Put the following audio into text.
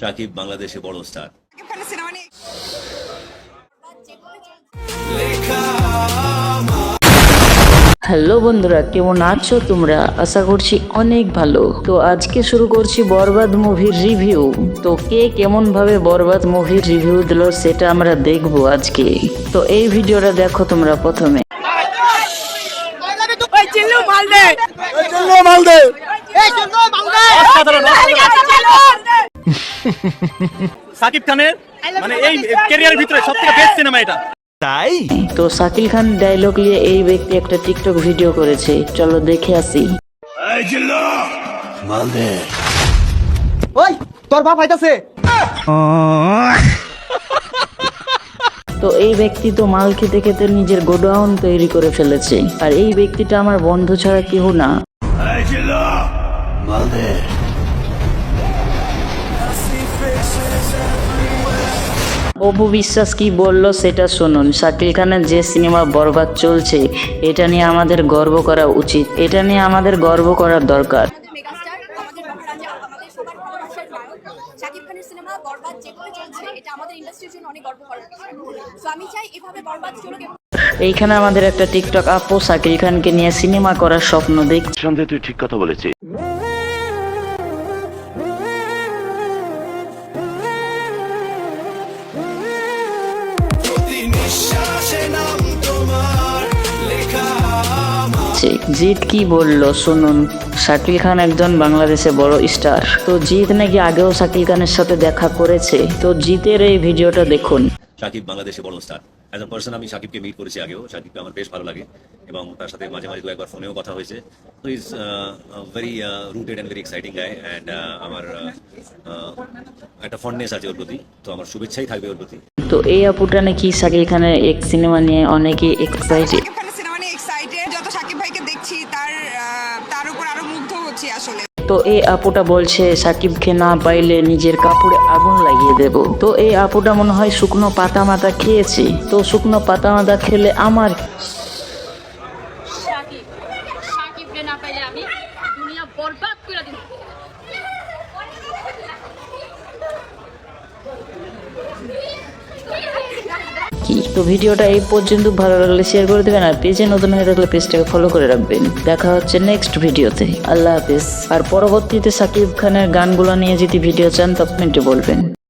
সাকিব বাংলাদেশে বড় star. Hello বন্ধুরা কেমন আছো তোমরা? আশা করছি অনেক ভালো। তো আজকে শুরু করছি বরবাদ মুভির রিভিউ তো কে কেমন ভাবে বরবাদ মুভির রিভিউ দিল সেটা আমরা দেখব আজকে। তো এই ভিডিওটা দেখো তোমরা প্রথমে। ওই চিল্লু মাল দে সাকিব খানের? মানে এই ক্যারিয়ারের ভিতরে সব থেকে বেস্ট সিনেমা এটা তো শাকিল খান ডায়লগ নিয়ে এই ব্যক্তি একটা টিকটক ভিডিও করেছে। চলো দেখে আসি। ওই তোর বাপ আইতাছে। তো এই ব্যক্তি তো মাল খেতে খেতে নিজের গোডাউন তৈরি করে ফেলেছে। আর এই ব্যক্তিটা আমার বন্ধু ছাড়া কেউ না। অপু বিশ্বাস কি বলল সেটা শুনুন। শাকিল খানের যে সিনেমা বরবাদ চলছে এটা নিয়ে আমাদের গর্ব করা উচিত। এটা নিয়ে আমাদের গর্ব করার দরকার। আমাদের মেগাস্টার আমাদের মহারাজা আমাদের সবার ভালোবাসার নায়ক। শাকিব খানের সিনেমা বরবাদ যেভাবে চলছে এটা আমাদের ইন্ডাস্ট্রির জন্য অনেক গর্ব করার বিষয়। সো আমি চাই এভাবে বরবাদ চলুক এইখানে আমাদের একটা টিকটক আপু শাকিল খানকে নিয়ে সিনেমা করার স্বপ্ন দেখ তুই ঠিক কথা বলেছিস। জিৎ কি বলল, শুনুন। শাকিল খান একজন বাংলাদেশে বড় স্টার। তো জিৎ নাকি আগেও শাকিল খানের সাথে দেখা করেছে? তো জিতের এই ভিডিওটা দেখুন। শাকিব বাংলাদেশে বড় স্টার। অ্যাজ আ পার্সন আমি সাকিবকে মিট করেছি আগেও। সাকিবকে আমার বেশ ভালো লাগে এবং তার সাথে মাঝে মাঝে দু একবার ফোনেও কথা হয়েছে। তো is very rooted and very exciting guy and আমার uh, uh, একটা ফন্ডনেস আছে ওর প্রতি। তো আমার শুভেচ্ছাই থাকবে ওর প্রতি। তো এই আপুটা নাকি শাকিল খানের এক সিনেমা নিয়ে অনেকে এক্সাইটেড সিনেমা নিয়ে এক্সাইটেড যত শাকিব ভাইকে দেখছি তার তার উপর আরও মুগ্ধ হচ্ছি আসলে। তো এই আপুটা বলছে, সাকিবকে না পাইলে নিজের কাপড়ে আগুন লাগিয়ে দেব। তো এই আপুটা মনে হয় শুকনো পাতা মাতা খেয়েছে। তো শুকনো পাতা মাতা খেলে আমার সাকিব তো ভিডিওটা এই পর্যন্ত ভালো লাগলে শেয়ার করে দেবেন, আর পেজে নতুন হয়ে থাকলে পেজটাকে ফলো করে রাখবেন। দেখা হচ্ছে নেক্সট ভিডিওতে। আল্লাহ হাফিজ। আর পরবর্তীতে সাকিব খানের গানগুলো নিয়ে যদি ভিডিও চান তো কমেন্টে বলবেন।